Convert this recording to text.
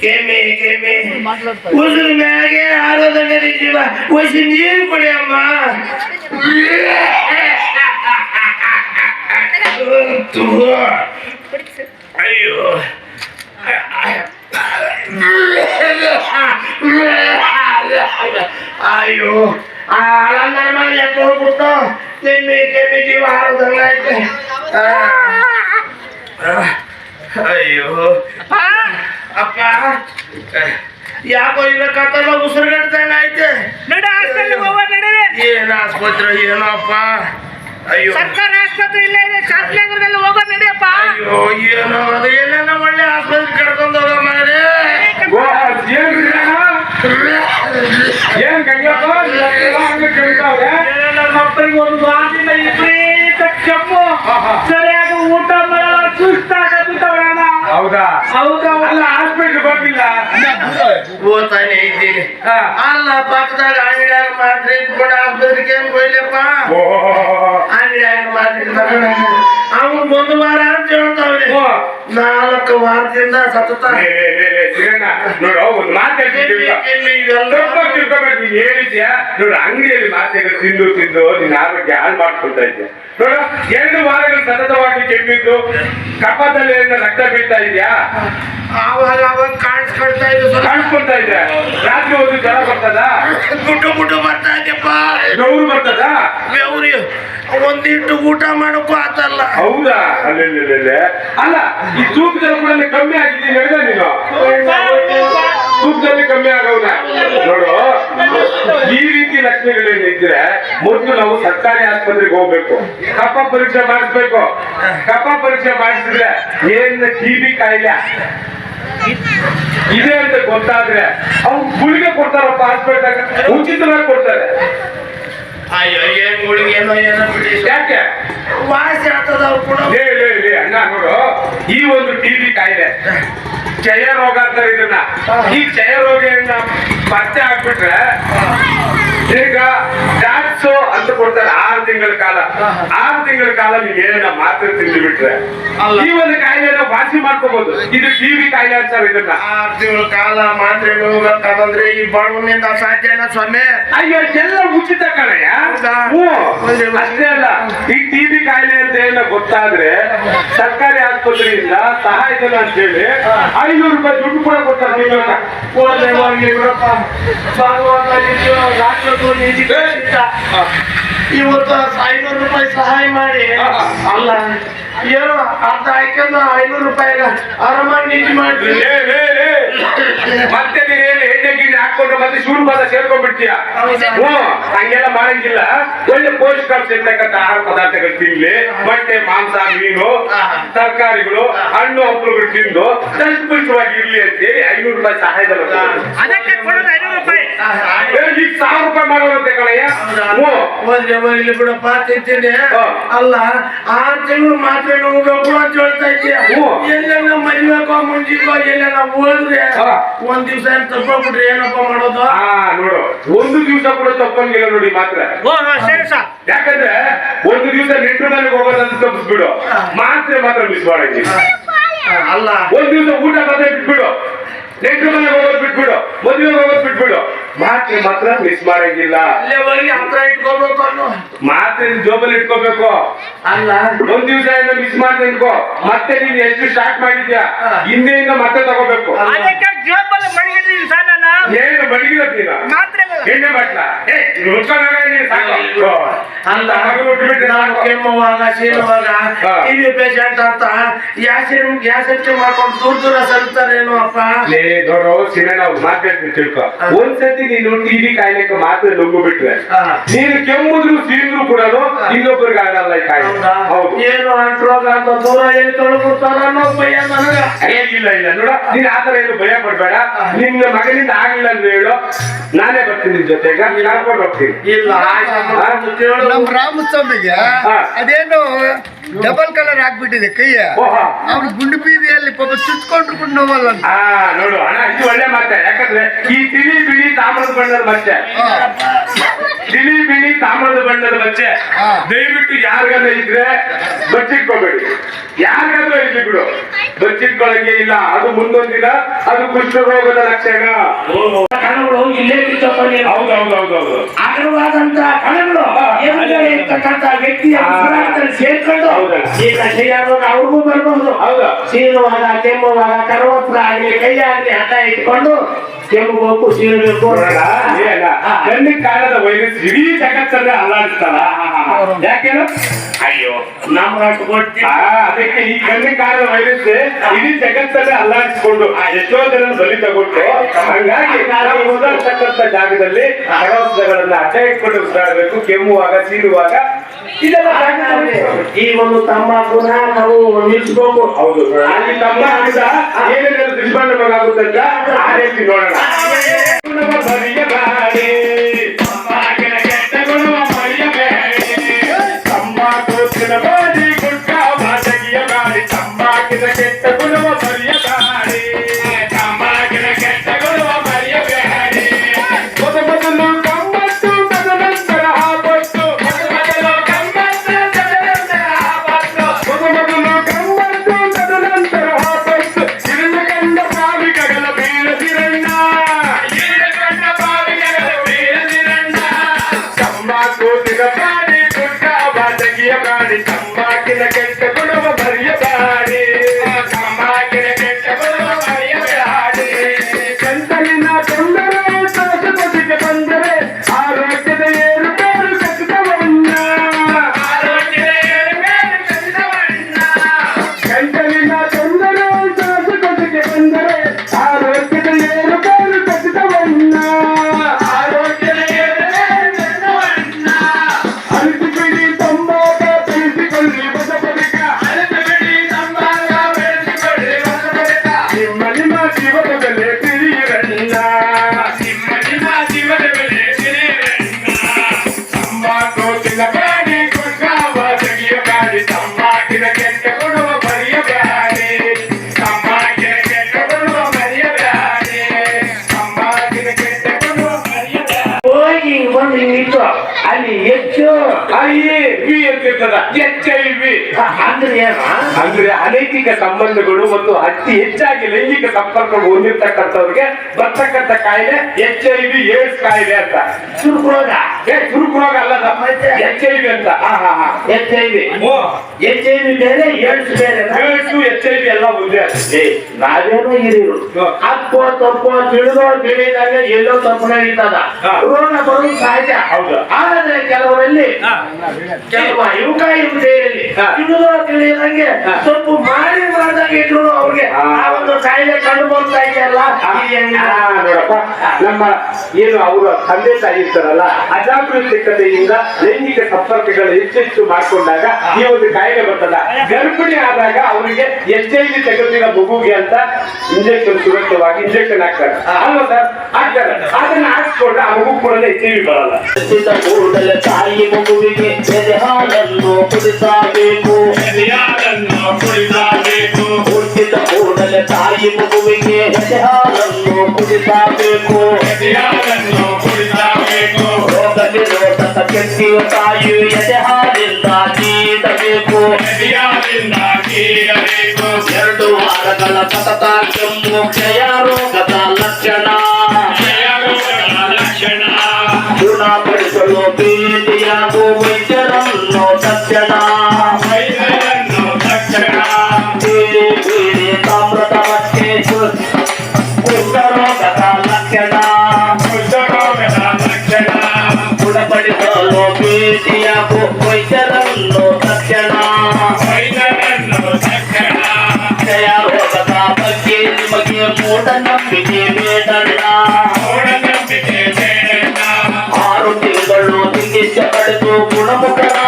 ಕೆಮ್ಮೆ ಕೆಮ್ಮೆ ಉಸಿರು ಮ್ಯಾಗೆ ಆರೋದನೆ ಜೀವ ಒಸಿ ನೀರು ಕೊಡಿ ಅಮ್ಮ ತು. ಅಯ್ಯೋ ಅಯ್ಯೋ ಆ ನನ್ನ ಮನೆ ಎತ್ತು ಹೋಗ್ಬಿಟ್ಟು ಕೆಮ್ಮೆ ಕೆಮ್ಮೆ ಜೀವ ಆರೋದಂಗ ಐತೆ ಆ. ಅಯ್ಯೋ ಅಪ್ಪ ಯಾಕೋ ಇಲ್ಲ ಕತ್ತಲ ಉಸಿರುಗಡ್ದಂಗ ಐತೆ? ನಡೆ ಹಾಸ್ಪಿಟಲ್ ಹೋಗ ನಡೀರಿ ಏನ್ ಆಸ್ಪತ್ರೆ ಏನಪ್ಪ? ಅಯ್ಯೋ. ಸರ್ಕಾರ ಆಸ್ಪತ್ರೆ ಇಲ್ಲ ಇದೆ ಶಾಸ್ತ್ರಿನಗರದಲ್ಲಿ ಹೋಗೋ ನಡಿಯಪ್ಪ. ಅಯ್ಯೋ ಏನೋ ಅದು ಎಲ್ಲೆಲ್ಲ ಒಳ್ಳೆ ಆಸ್ಪತ್ರೆ ಕರ್ಕೊಂಡು ಹೋಗೋ ಮಾರೇ ಏನ್ ನನ್ನ ಮಕ್ಕಳಿಗೆ ಒಂದು ವಾರದಿಂದ ವಿಪರೀತ ಕೆಮ್ಮು ಸರಿಯಾಗಿ ಊಟ ಮಾಡಲ್ಲ ಸುಸ್ತಾಗತ್ತವ್ರೆ ಅಣ್ಣ ಹೌದಾ? ಹೌದಾ ಅಲ್ಲ ಹಾಸ್ಪಿಟ್ಲ್ ಬರ್ತಿಲ್ಲ ಓದ್ತಾನೆ ಇದ್ದೀನಿ ಹಾ. ಅಲ್ಲ ಪಕ್ಕದಾಗ ಅಂಗಡಿಯಾಗ ಮಾತ್ರೆ ಇಟ್ಕೊಂಡು ಆಸ್ಪತ್ರೆಗೆ ಏನ್ ಹೋಯ್ಲಪ್ಪ ಓ ಅಂಗಡಿಯಾಗ ಮಾತ್ರೆ ತಗೊಂಡ ಅವ್ನು ಒಂದು ವಾರ ಅಂತ ಹೇಳ್ತಾವ್ರೆ. ಓ. ನಾಲ್ಕು ವಾರದಿಂದ ಸತತ ನೋಡು ಒಂದು ನೀನ್ ಹೇಳಿದ್ಯಾ? ನೋಡು ಅಂಗಡಿಯಲ್ಲಿ ಮಾತಾಡಿ ತಿಂದು ತಿಂದು ನಿನ್ನ ಆರೋಗ್ಯ ಹಾಳು ಮಾಡ್ಕೊಳ್ತಾ ಇದ್ಯಾ? ನೋಡು ಎರಡು ವಾರಗಳು ಸತತವಾಗಿ ಕೆಮ್ಮಿದ್ದು ಕಪದಲ್ಲಿ ರಕ್ತ ಬೀಳ್ತಾ ಇದ್ಯಾ? ಅವಾಗ ಅವಾಗ ಕಾಣಿಸ್ಕೊಳ್ತಾ ಇದ್ದ ಕಾಣಿಸ್ಕೊಳ್ತಾ ಇದ್ದೆ ರಾತ್ರಿ ಒಂದು ಜ್ವರ ಬರ್ತದ? ಗುಡ್ಡು ಗುಡ್ಡು ಬರ್ತಾ ಇದೆಯಪ್ಪ. ಬರ್ತದ? ಬೆವ್ರಿ ಒಂದಿಟ್ಟು ಊಟ ಮಾಡೋಕ್ಕೂ ಆತಲ್ಲ. ಹೌದಾ? ಅಲ್ಲ ಅಲ್ಲ ಈ ತೂಕದಲ್ಲಿ ಕೂಡ ಕಮ್ಮಿ ಆಗಿದ್ದೀನಿ ಹೇಳಿದ ನೀನು. ತೂಕದಲ್ಲಿ ಕಮ್ಮಿ ಆಗೋದ ನೋಡು ಈ ರೀತಿ ಲಕ್ಷ್ಮಿಗಳೇನಿದ್ರೆ ಮೊದಲು ನಾವು ಸರ್ಕಾರಿ ಆಸ್ಪತ್ರೆಗೆ ಹೋಗ್ಬೇಕು. ಕಫ ಪರೀಕ್ಷೆ ಮಾಡಿಸ್ಬೇಕು. ಕಫ ಪರೀಕ್ಷೆ ಮಾಡಿಸಿದ್ರೆ ಏನ್ ಟಿ ಬಿ ಕಾಯಿಲೆ? ಇದೆ ಅಂತ ಗೊತ್ತಾದ್ರೆ ಅವ್ನು ಗುಳಿಗೆ ಕೊಡ್ತಾರಪ್ಪ ಹಾಸ್ಪಿಟಲ್ ಉಚಿತವಾಗಿ ಕೊಡ್ತಾರೆ. ಅಯ್ಯೋ ಏನ್ ಏನೋ ಬಿಡಿ ಯಾಕೆ? ವಾಸಿ ಆಗ್ತದ ಅವ್ರು ಕೂಡ. ಲೇ ಲೇ ಲೇ ಅಣ್ಣ ನೋಡು ಈ ಒಂದು ಟಿವಿ ಕಾಯಿಲೆ ಕ್ಷಯ ರೋಗ ಅಂತಾರೆ ಇದನ್ನ ಈ ಕ್ಷಯ ರೋಗ ಪತ್ತೆ ಹಾಕ್ಬಿಟ್ರೆ ಈಗ ಟ್ಯಾಕ್ಸ್ ಅಂತ ಕೊಡ್ತಾರೆ ಆರು ತಿಂಗಳ ಕಾಲ. ಆರು ತಿಂಗಳ ಕಾಲ ನೀವು ಏನ ಮಾತ್ರೆ ತಿಂದು ಬಿಟ್ರೆ. ಈ ಒಂದು ಕಾಯಿಲೆನ ವಾಸಿ ಮಾಡ್ಕೋಬಹುದು ಇದು ಟಿವಿ ಕಾಯಿಲೆ ಅಂತಾರೆ ಇದನ್ನ. ಆರು ತಿಂಗಳ ಕಾಲ ಮಾತ್ರೆ ಅಂತಂದ್ರೆ ಈ ಬಡವನಿಂದ ಸಾಧ್ಯನ ಸ್ವಾಮಿ. ಅಯ್ಯೋ ಎಲ್ಲ ಉಚಿತ? ಹ್ಞೂ. ಅಷ್ಟೇ ಅಲ್ಲ ಈ ಟಿವಿ ಕಾಯಿಲೆ ಅಂತ ಏನೋ ಗೊತ್ತಾದ್ರೆ ಸರ್ಕಾರಿ ಆಸ್ಪತ್ರೆಯಿಂದ ಸಹಾಯಧನ ಅಂತ ಹೇಳಿ ಐನೂರು ರೂಪಾಯಿ ದುಡ್ಡು ಕೂಡ ಕೊಡ್ತಾರೆ ಭಾಗವತ ನಿತ್ಯ ನಿಧಿಗಳಿಂದ ಇವತ್ತು ಐನೂರು ರೂಪಾಯಿ ಸಹಾಯ ಮಾಡಿ. ಅಲ್ಲ ಏನೋ ಅರ್ಧ ಹಾಕೊಂಡು ಐನೂರು ರೂಪಾಯಿ ಆರಾಮಾಗಿ ಲೇ, ಲೇ. ಮತ್ತೆ ನೀನೇನು ಎಣ್ಣೆ ಗಿಣ್ಣೆ ಹಾಕೊಂಡು ಮತ್ತೆ ಶುರು ಪದ ಸೇರ್ಕೊಂಡ್ಬಿಡ್ತೀಯ? ಹ್ಞೂ ಹಂಗೆಲ್ಲ ಮಾಡಂಗಿಲ್ಲ. ಒಳ್ಳೆ ಪೌಷ್ಟಿಕಾಂಶ ಇರ್ತಕ್ಕಂಥ ಆಹಾರ ಪದಾರ್ಥಗಳು ತಿನ್ಲಿ. ಮೊಟ್ಟೆ ಮಾಂಸ ಮೀನು ತರಕಾರಿಗಳು ಹಣ್ಣು ಹಂಪಲುಗಳು ತಿಂದು ಸಂಸ್ಕೃತವಾಗಿ ಇರ್ಲಿ ಅಂತೇಳಿ ಐನೂರು ರೂಪಾಯಿ ಸಹಾಯಧನ ಸಾವಿರ ರೂಪಾಯಿ ಮಾಡೋರಂತೆ ಕಣಯ್ಯ. ಹೋಗ್ಲಿ ಬಿಡಪ್ಪ ತಿಂತೀನಿ. ಅಲ್ಲ ಆ ತಿಂಗಳು ಮಾತ್ರ ಕೂಡ ಅಂತ ಹೇಳ್ತಾ ಇದೀಯ. ಎಲ್ಲೆಲ್ಲ ಮದ್ವೆಕೋ ಮುಂಜಿಕೋ ಎಲ್ಲೆಲ್ಲ ಹೋದ್ರೆ. ಒಂದ್ ದಿವಸ ತಪ್ಪಿಬಿಟ್ರೆ ಏನಪ್ಪ ಮಾಡೋದು? ಹಾ ನೋಡು. ಒಂದು ದಿವಸ ಕೂಡ ತಪ್ಪಂಗಿಲ್ಲ ನೋಡಿ ಮಾತ್ರ. ಯಾಕಂದ್ರೆ ಒಂದು ದಿವಸ ನೆಂಟರ ಮನೆಗೆ ಹೋಗೋದಂತ ತಪ್ಪಿಸ್ಬಿಡು. ಮಾತ್ರೆ ಮಾತ್ರ ಮಿಸ್ ಮಾಡಿ ಅಲ್ಲ. ಒಂದ್ ದಿವಸ ಊಟ ಮಾತ್ರ ಬಿಟ್ಬಿಡು. ನೆಂಟ್ರ ಮನೆಗೆ ಹೋಗೋದು ಬಿಟ್ಬಿಡು. ಮದುವೆಗೆ ಹೋಗೋದು ಬಿಟ್ಬಿಡು. ಮಾತ್ರೆ ಮಾತ್ರ ಮಿಸ್ ಮಾಡಂಗಿಲ್ಲ. ಹತ್ರ ಇಟ್ಕೋಬೇಕು ಅನ್ನೋ. ಮಾತ್ರೆ ನಿನ್ ಜೋಬಲ್ಲಿ ಇಟ್ಕೋಬೇಕು. ಅಲ್ಲ. ಒಂದ್ ದಿವಸ ಏನ ಮಿಸ್ ಮಾಡ್ದೆ ಅನ್ಕೋ. ಮತ್ತೆ ನೀನ್ ಎಷ್ಟು ಸ್ಟಾರ್ಟ್ ಮಾಡಿದ್ಯಾ. ಹಿಂದೆಯಿಂದ ಮತ್ತೆ ತಗೋಬೇಕು. ಏನು ಮಡಗಿಲ್ಲ ಮಾತ್ರೆಗಳು ಎಣ್ಣೆ ಬಟ್ಲ. ಅಲ್ಲ ನಾನು ಕೆಮ್ಮುವಾಗ ಸೀನುವಾಗ. ಟಿವಿ ಪೇಷಂಟ್ ಅಂತ ಗ್ಯಾಸಿನ ಗ್ಯಾಸ್ ಹೆಚ್ಚು ಮಾಡ್ಕೊಂಡು ದೂರ ದೂರ ಸಲ್ತಾರೇನು ಅಪ್ಪ ಲೇ ನೋಡು ಸಿನ ನಾವು ಮಾತಾಡ್ತೀವಿ ತಿಳ್ಕೊ. ಒಂದ್ಸತಿ ನೀನು ಟಿವಿ ಕಾಯಿಲೆಗೆ ಮಾತ್ರ ನುಗ್ಗು ಬಿಟ್ರೆ ಹಾ. ನೀನು ಕೆಮ್ಮುದ್ರು ಸೀನ್ರು ಕೂಡ ಇನ್ನೊಬ್ಬರಿಗೆ ಆಗಲ್ಲ ಈ ಕಾಯಿಲೆ ಏನು ಅಂಟ್ರೋಗ ಅಂತ ದೂರ ಎಲ್ಲಿ ತೊಳ್ಕೊಡ್ತಾರ ಅನ್ನೋ ಭಯ ನನಗ. ಇಲ್ಲ ಇಲ್ಲ ನೋಡ. ನೀನ್ ಆತರ ಏನು ಭಯ ಪಡ್ಬೇಡ. ನಿನ್ನ ಮಗನಿಂದ ಆಗಿಲ್ಲ ಅಂತ ಹೇಳು ನಾನೇ ಬರ್ತೀನಿ. ನಿನ್ ಜೊತೆಗ ಹೋಗ್ತೀನಿ. ಇಲ್ಲ ನಮ್ ರಾಮಸ್ವಾಮಿಗೆ ಅದೇನು ಡಬಲ್ ಕಲರ್ ಆಗ್ಬಿಟ್ಟಿದೆ ಕೈಯ. ಅವ್ರು ಅವ್ನು ಗುಂಡು ಬೀದಿಯಲ್ಲಿ ಪಾಪ ಚುಚ್ಕೊಂಡ್ರು ಕೂಡ ನೋವಲ್ಲ ಆ ನೋಡು ಅಣ್ಣ ಇದು ಒಳ್ಳೆ ಮಾತೆ. ಯಾಕಂದ್ರೆ ಈ ತಿಳಿ ಬಿಳಿ ತಾಮ್ರದ ಬಣ್ಣದ ಹಾ. ತಿಳಿ ಬಿಳಿ ತಾಮ್ರದ ಬಣ್ಣದ ಬಚ್ಚೆ. ದಯವಿಟ್ಟು ಯಾರಿಗಾದ ಇದ್ರೆ ಬಚ್ಚಿಟ್ಕೋಬೇಡಿ. ಯಾರಿಗಾದ್ರೂ ಇರ್ಲಿ ಬಿಡು. ಬಚ್ಚಿಟ್ಕೊಳಂಗೆ ಇಲ್ಲ. ಅದು ಮುಂದೊಂದಿನ ಅದು ಕುಷ್ಠರೋಗದ ಲಕ್ಷಣ. ಕಣಗಳು ಇಲ್ಲೇ ಹೌದು ಹೌದು ಹೌದೌದೌದೌದು. ಅಗ್ರವಾದಂತ ಕಣಗಳು ಎದುರುಗಡೆ ಇರ್ತಕ್ಕಂಥ ವ್ಯಕ್ತಿಯ. ಸೇರ್ಕೊಂಡು ಈ ಕಷಾಯವಾಗ ಅವ್ರಿಗೂ ಬರ್ಬಹುದು ಹೌದು. ಸೀನುವಾಗ ಕೆಮ್ಮುವಾಗ ಕರವತ್ರ ಆಗ್ಲಿ ಕೈ ಆಗ್ಲಿ ಹಠ ಇಟ್ಕೊಂಡು ಕೆಮ್ಮಬೇಕು ಸೀರಬೇಕು ನೋಡೋಣ, ಕಾಲದ ವೈರಸ್ ಇಡೀ ಜಗತ್ತನ್ನ ಅಲ್ಲಾಡಿಸ್ತಾರ ಯಾಕೇನು ಅಯ್ಯೋ ನಮ್ಮ ಅದಕ್ಕೆ ಈ ಕಣ್ಣಿ ಕಾಲದ ವೈರಸ್ ಇಡೀ ಜಗತ್ತನ್ನ ಅಲ್ಲಾಡಿಸ್ಕೊಂಡು ಎಷ್ಟೋ ಜನ ಬಲಿ ತಗೊಂಡು ಹಂಗಾಗಿ ನಾವು ಓದಾಡ್ತಕ್ಕಂಥ ಜಾಗದಲ್ಲಿ ಕಡವಸ್ತಗಳನ್ನ ಅಡ್ಡ ಇಟ್ಕೊಂಡು ಉಸಿರಾಡಬೇಕು ಕೆಮ್ಮುವಾಗ ಸೀರುವಾಗ ಈ ಒಂದು ತಂಬಾಕು ನಾವು ನಿಲ್ಸ್ಬೇಕು ಹೌದು ಅಲ್ಲಿ ತಮ್ಮ ಹಾಕಿದ ಏನೇನೆಲ್ಲ ಅಂತ ಆ ರೀತಿ ನೋಡೋಣ. ಹೆಚ್ಚು ಐ ವಿ ಅಂತಿರ್ತದ ಎಚ್ ಐ ವಿ ಅಂದ್ರೆ ಅನೈತಿಕ ಸಂಬಂಧಗಳು ಮತ್ತು ಅತಿ ಹೆಚ್ಚಾಗಿ ಲೈಂಗಿಕ ಸಂಪರ್ಕ ಹೊಂದಿರ್ತಕ್ಕಂಥವ್ರಿಗೆ ಬರ್ತಕ್ಕಂಥ ಕಾಯಿಲೆ ಎಚ್ ಐ ವಿ ಏಡ್ಸ್ ಕಾಯಿಲೆ ಅಂತ. ಚುರುಕುರೋಗ ಏ ಅಲ್ಲ ಅಲ್ಲದ ಎಚ್ ಐ ವಿ. ಅಂತ. H I V. H I V ಬೇರೆ ಏಡ್ಸ್ ಬೇರೆ ಏಡ್ಸ್ ಎಚ್ ಐ ವಿ ಎಲ್ಲ ಒಂದೇ ನಾವೇನೋ ಹಿರಿಯರು. ಹ್ಮ್. ಅಪ್ಪೋ ತಪ್ಪೋ ತಿಳಿದೋ ತಿಳಿದಾಗ ಎಲ್ಲೋ ತಪ್ಪು ನಡೀತದ ಹಾ. ರೋಗ ಬರೋದು ಸಹಜ ಹೌದು. ಆದ್ರೆ ಕೆಲವರಲ್ಲಿ ಕೆಲವ ಯುವಕ ಯುವತಿಯರಲ್ಲಿ ತಿಳಿದೋ ತಿಳಿದೋ ತಿಳಿದಂಗೆ ಸ್ವಲ್ಪ ತಪ್ಪು ಮಾಡಿ ಮಾಡಿದಾಗ ಇದ್ರು ಅವ್ರಿಗೆ. ಆ ಒಂದು ಕಾಯಿಲೆ ಕಂಡು ಬರ್ತಾ ಇದೆಯಲ್ಲ? ನೋಡಪ್ಪ. ನಮ್ಮ ಏನು ಅವರು ತಂದೆ ತಾಯಿ ಇರ್ತಾರಲ್ಲ ಅಜಾಗೃತಿಕತೆಯಿಂದ ಲೈಂಗಿಕ ಸಂಪರ್ಕಗಳು ಹೆಚ್ಚೆಚ್ಚು ಮಾಡ್ಕೊಂಡಾಗ ಈ ಒಂದು ಕಾಯಿಲೆ ಬರ್ತದ. ಗರ್ಭಿಣಿ ಆದಾಗ ಅವರಿಗೆ ಎಚ್ ಐ ವಿ ತೆಗೆದಿರೋ ಮಗುಗೆ ಅಂತ ಇಂಜೆಕ್ಷನ್ ಸುರಕ್ಷವಾಗಿ ಇಂಜೆಕ್ಷನ್ ಹಾಕ್ತಾರೆ. ಅಲ್ವಾ ಸರ್? ಹಾಕ್ತಾರೆ ಅದನ್ನ ಹಾಕ್ಸ್ಕೊಂಡ್ರೆ ಆ ಮಗು ಕೂಡ ಎಚ್ ಐ ವಿ ಬರಲ್ಲ ಹುಟ್ಟಿದ ಕೂಡಲೇ ತಾಯಿ ಮಗುವಿಗೆ ಎದೆ ಹಾಲನ್ನು ಕುಡಿಸಬೇಕು ಹುಟ್ಟಿದ ಕೂಡಲೇ ತಾಯಿ ಮಗುವಿಗೆ ಎದೆ ಹಾಲನ್ನು ಕುಡಿಸಬೇಕು ರೋಗ ನಿರೋಧಕ ಶಕ್ತಿಯ ತಾಯಿ ಎದೆ ಹಾಲಿಂದ ನೀಡಬೇಕು ಎರಡು ವಾರಗಳ ಸತತ ಕೆಮ್ಮು ಕ್ಷಯ ರೋಗದ ಗುಣಪಡಿಸಲು ಭೇಟಿಯಾಗು ವೈದ್ಯರನ್ನು ತಕ್ಷಣ ಕ್ಷಯ ರೋಗದ ಬಗ್ಗೆ ನಿಮಗೆ ಮೂಢನಂಬಿಕೆ ಬೇಡಣ್ಣ ಆರು ತಿಂಗಳು ಚಿಕಿತ್ಸೆ ಪಡೆದು ಗುಣಮುಖರಾಗಿರಣ್ಣ